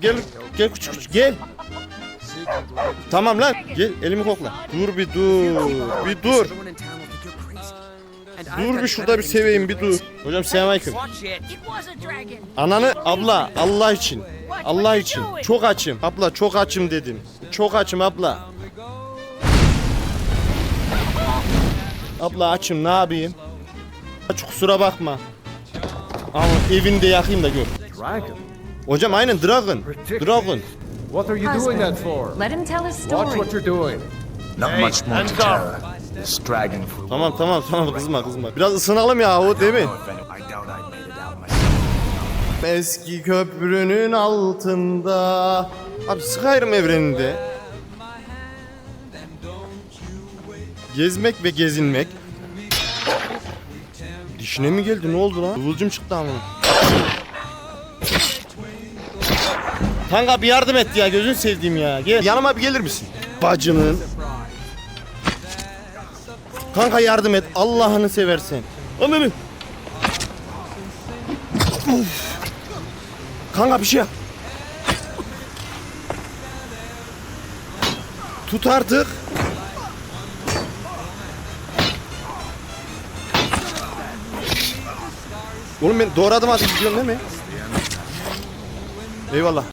gel gel küçük küçük gel. Tamam lan gel elimi kokla. Dur bir dur bir dur. Dur bir şurada bir seveyim bir dur. Hocam selamünaleyküm. Ananı abla Allah için. Allah için. Çok açım. Abla çok açım dedim. Çok açım abla. Abla açım ne yapayım? Aç kusura bakma. Ama evini de yakayım da gör. Hocam aynen Dragon. Dragon. What are you doing that for? Let him tell his Watch story. what you're doing. Not much more to Terra. This dragon fruit. Tamam tamam tamam kızma kızma. Biraz ısınalım ya o değil mi? I doubt I made it out myself. Eski köprünün altında. Abi Skyrim evreninde gezmek ve gezinmek. Dişine mi geldi? Ne oldu lan? Kıvılcım çıktı ama. Kanka bir yardım et ya gözün sevdiğim ya. Gel yanıma bir gelir misin? Bacının. Kanka yardım et Allah'ını seversen. Ömrüm. Kanka bir şey yap. Tut artık. Oğlum ben doğru adım atıp gidiyorum değil mi? Eyvallah.